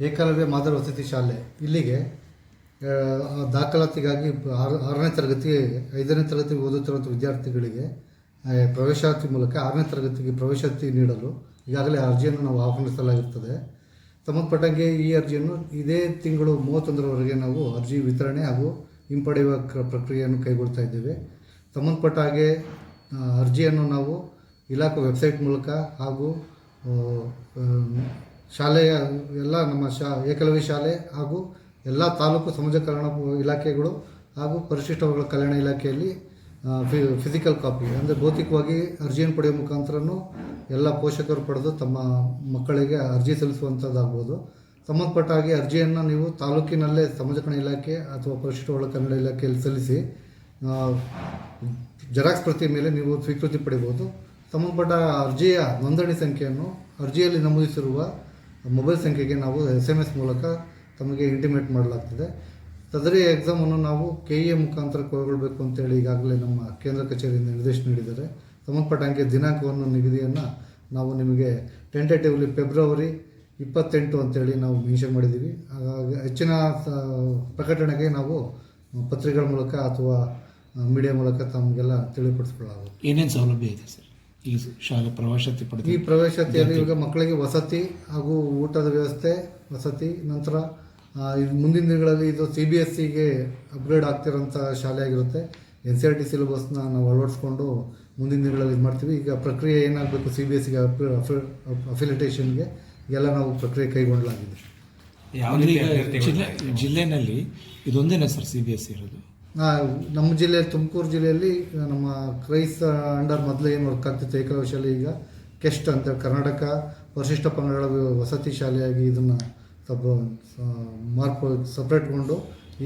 ಏಕಲವ್ಯ ಮಾದರಿ ವಸತಿ ಶಾಲೆ. ಇಲ್ಲಿಗೆ ದಾಖಲಾತಿಗಾಗಿ ಆರು, ಆರನೇ ತರಗತಿ ಐದನೇ ತರಗತಿ ಓದುತ್ತಿರುವಂಥ ವಿದ್ಯಾರ್ಥಿಗಳಿಗೆ ಪ್ರವೇಶಾತಿ ಮೂಲಕ ಆರನೇ ತರಗತಿಗೆ ಪ್ರವೇಶಾತಿ ನೀಡಲು ಈಗಾಗಲೇ ಅರ್ಜಿಯನ್ನು ನಾವು ಆಹ್ವಾನಿಸಲಾಗಿರ್ತದೆ. ಸಂಬಂಧಪಟ್ಟಂಗೆ ಈ ಅರ್ಜಿಯನ್ನು ಇದೇ ತಿಂಗಳು ಮೂವತ್ತೊಂದರವರೆಗೆ ನಾವು ಅರ್ಜಿ ವಿತರಣೆ ಹಾಗೂ ಹಿಂಪಡೆಯುವ ಕ್ರ- ಪ್ರಕ್ರಿಯೆಯನ್ನು ಕೈಗೊಳ್ತಾ ಇದ್ದೇವೆ. ಸಂಬಂಧಪಟ್ಟ ಹಾಗೆ ಅರ್ಜಿಯನ್ನು ನಾವು ಇಲಾಖೆ ವೆಬ್ಸೈಟ್ ಮೂಲಕ ಹಾಗೂ ಶಾಲೆಯ ಎಲ್ಲ ನಮ್ಮ ಶಾ, ಏಕಲವ್ಯ ಶಾಲೆ ಹಾಗೂ ಎಲ್ಲ ತಾಲೂಕು ಸಮಾಜ ಕಲ್ಯಾಣ ಇಲಾಖೆಗಳು ಹಾಗೂ ಪರಿಶಿಷ್ಟ ವರ್ಗಗಳ ಕಲ್ಯಾಣ ಇಲಾಖೆಯಲ್ಲಿ ಫಿಸಿಕಲ್ ಕಾಪಿ ಅಂದರೆ ಭೌತಿಕವಾಗಿ ಅರ್ಜಿಯನ್ನು ಪಡೆಯುವ ಮುಖಾಂತರನೂ ಎಲ್ಲ ಪೋಷಕರು ಪಡೆದು ತಮ್ಮ ಮಕ್ಕಳಿಗೆ ಅರ್ಜಿ ಸಲ್ಲಿಸುವಂಥದ್ದಾಗ್ಬೋದು ಸಂಬಂಧಪಟ್ಟ ಹಾಗೆ ಅರ್ಜಿಯನ್ನು ನೀವು ತಾಲೂಕಿನಲ್ಲೇ ಸಮಾಜ ಕಲ್ಯಾಣ ಇಲಾಖೆ ಅಥವಾ ಪರಿಶಿಷ್ಟ ವರ್ಗ ಕನ್ನಡ ಇಲಾಖೆಯಲ್ಲಿ ಸಲ್ಲಿಸಿ ಜೆರಾಕ್ಸ್ ಪ್ರತಿ ಮೇಲೆ ನೀವು ಸ್ವೀಕೃತಿ ಪಡಿಬೋದು ಸಂಬಂಧಪಟ್ಟ ಅರ್ಜಿಯ ನೋಂದಣಿ ಸಂಖ್ಯೆಯನ್ನು ಅರ್ಜಿಯಲ್ಲಿ ನಮೂದಿಸಿರುವ ಮೊಬೈಲ್ ಸಂಖ್ಯೆಗೆ ನಾವು ಎಸ್ ಎಂ ಎಸ್ ಮೂಲಕ ತಮಗೆ ಇಂಟಿಮೇಟ್ ಮಾಡಲಾಗ್ತದೆ. ಸದರಿ ಎಕ್ಸಾಮನ್ನು ನಾವು ಕೆ ಇ ಎ ಮುಖಾಂತರ ಕೈಗೊಳ್ಳಬೇಕು ಅಂತೇಳಿ ಈಗಾಗಲೇ ನಮ್ಮ ಕೇಂದ್ರ ಕಚೇರಿಯಿಂದ ನಿರ್ದೇಶನ ನೀಡಿದ್ದಾರೆ. ಸಂಬಂಧಪಟ್ಟಂಗೆ ದಿನಾಂಕವನ್ನು ನಿಗದಿಯನ್ನು ನಾವು ನಿಮಗೆ ಟೆಂಟೇಟಿವ್ಲಿ ಫೆಬ್ರವರಿ ಇಪ್ಪತ್ತೆಂಟು ಅಂತೇಳಿ ನಾವು ಮೆನ್ಷನ್ ಮಾಡಿದ್ದೀವಿ. ಹಾಗಾಗಿ ಹೆಚ್ಚಿನ ಪ್ರಕಟಣೆಗೆ ನಾವು ಪತ್ರಿಕೆಗಳ ಮೂಲಕ ಅಥವಾ ಮೀಡಿಯಾ ಮೂಲಕ ತಮಗೆಲ್ಲ ತಿಳಿಪಡಿಸ್ಕೊಳ್ಳಬಹುದು ಏನೇನು ಸೌಲಭ್ಯ ಇದೆ ಸರ್? ಈ ಶಾಲೆ ಪ್ರವಾಸತಿ ಈ ಪ್ರವೇಶತಿಯಲ್ಲಿ ಈಗ ಇವಾಗ ಮಕ್ಕಳಿಗೆ ವಸತಿ ಹಾಗೂ ಊಟದ ವ್ಯವಸ್ಥೆ ವಸತಿ ನಂತರ ಮುಂದಿನ ದಿನಗಳಲ್ಲಿ ಇದು ಸಿ ಬಿ ಎಸ್ ಸಿಗೆ ಅಪ್ಗ್ರೇಡ್ ಆಗ್ತಿರೋಂಥ ಶಾಲೆ ಆಗಿರುತ್ತೆ. ಎನ್ ಸಿ ಆರ್ ಟಿ ಸಿಲೆಬಸ್ನ ನಾವು ಅಳವಡಿಸ್ಕೊಂಡು ಮುಂದಿನ ದಿನಗಳಲ್ಲಿ ಇದು ಮಾಡ್ತೀವಿ. ಈಗ ಪ್ರಕ್ರಿಯೆ ಏನಾಗಬೇಕು ಸಿ ಬಿ ಎಸ್ ಸಿಗೆ ಅಫಿಲಿಟೇಷನ್ಗೆ ಎಲ್ಲ ನಾವು ಪ್ರಕ್ರಿಯೆ ಕೈಗೊಳ್ಳಲಾಗಿದೆ. ಯಾವ ಜಿಲ್ಲೆ ಜಿಲ್ಲೆನಲ್ಲಿ ಇದೊಂದೇನಾ ಸರ್ ಸಿ ಬಿ ಎಸ್ ಇರೋದು. ನಮ್ಮ ಜಿಲ್ಲೆಯಲ್ಲಿ, ತುಮಕೂರು ಜಿಲ್ಲೆಯಲ್ಲಿ ನಮ್ಮ ಕ್ರೈಸ್ತ ಅಂಡರ್ ಮೊದಲು ಏನು ವರ್ಕ್ ಆಗ್ತಿತ್ತು ಏಕಲವ್ಯ ಶಾಲೆ ಈಗ ಕೆಸ್ಟ್ ಅಂತ ಕರ್ನಾಟಕ ಪರಿಶಿಷ್ಟ ಪಂಗಡಗಳ ವಸತಿ ಶಾಲೆಯಾಗಿ ಇದನ್ನು ಸಬ್ ಮಾರ್ಪು ಸಪ್ರೇಟ್ಗೊಂಡು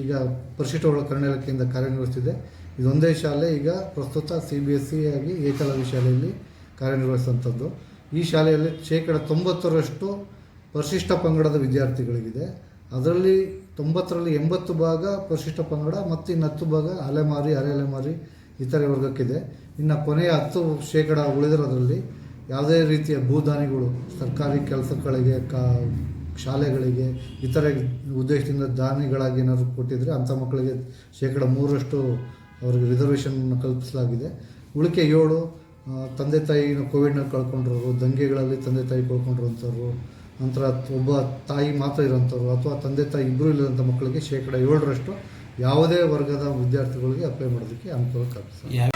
ಈಗ ಪರಿಶಿಷ್ಟ ಒಳ ಇಲಾಖೆಯಿಂದ ಕಾರ್ಯನಿರ್ವಹಿಸ್ತಿದೆ. ಇದೊಂದೇ ಶಾಲೆ ಈಗ ಪ್ರಸ್ತುತ ಸಿ ಬಿ ಎಸ್ ಸಿ ಆಗಿ ಏಕಲವ್ಯ ಶಾಲೆಯಲ್ಲಿ ಕಾರ್ಯನಿರ್ವಹಿಸುವಂಥದ್ದು. ಈ ಶಾಲೆಯಲ್ಲಿ ಶೇಕಡ ತೊಂಬತ್ತರಷ್ಟು ಪರಿಶಿಷ್ಟ ಪಂಗಡದ ವಿದ್ಯಾರ್ಥಿಗಳಿಗಿದೆ. ಅದರಲ್ಲಿ ತೊಂಬತ್ತರಲ್ಲಿ ಎಂಬತ್ತು ಭಾಗ ಪರಿಶಿಷ್ಟ ಪಂಗಡ, ಮತ್ತು ಇನ್ನು ಹತ್ತು ಭಾಗ ಅಲೆಮಾರಿ ಅರೆ ಅಲೆಮಾರಿ ಇತರೆ ವರ್ಗಕ್ಕಿದೆ. ಇನ್ನು ಕೊನೆಯ ಹತ್ತು ಶೇಕಡ ಉಳಿದಿರೋದ್ರಲ್ಲಿ ಯಾವುದೇ ರೀತಿಯ ಭೂದಾನಿಗಳು, ಸರ್ಕಾರಿ ಕೆಲಸಗಳಿಗೆ, ಕಾ, ಶಾಲೆಗಳಿಗೆ, ಇತರೆ ಉದ್ದೇಶದಿಂದ ದಾನಿಗಳಾಗಿ ಏನಾದರೂ ಕೊಟ್ಟಿದ್ದರೆ ಅಂಥ ಮಕ್ಕಳಿಗೆ ಶೇಕಡ ಮೂರರಷ್ಟು ಅವರಿಗೆ ರಿಸರ್ವೇಷನ್ ಕಲ್ಪಿಸಲಾಗಿದೆ. ಉಳಿಕೆ ಏಳು ತಂದೆ ತಾಯಿನ ಕೋವಿಡ್ನ ಕಳ್ಕೊಂಡಿರೋರು, ದಂಗೆಗಳಲ್ಲಿ ತಂದೆ ತಾಯಿ ಕಳ್ಕೊಂಡಿರೋಂಥವ್ರು ನಂತರ ಒಬ್ಬ ತಾಯಿ ಮಾತ್ರ ಇರೋಂಥವ್ರು ಅಥವಾ ತಂದೆ ತಾಯಿ ಇಬ್ಬರು ಇಲ್ಲದಂಥ ಮಕ್ಕಳಿಗೆ ಶೇಕಡ ಏಳರಷ್ಟು ಯಾವುದೇ ವರ್ಗದ ವಿದ್ಯಾರ್ಥಿಗಳಿಗೆ ಅಪ್ಲೈ ಮಾಡೋದಕ್ಕೆ ಅನುಕೂಲ ಕಲ್ಪಿಸ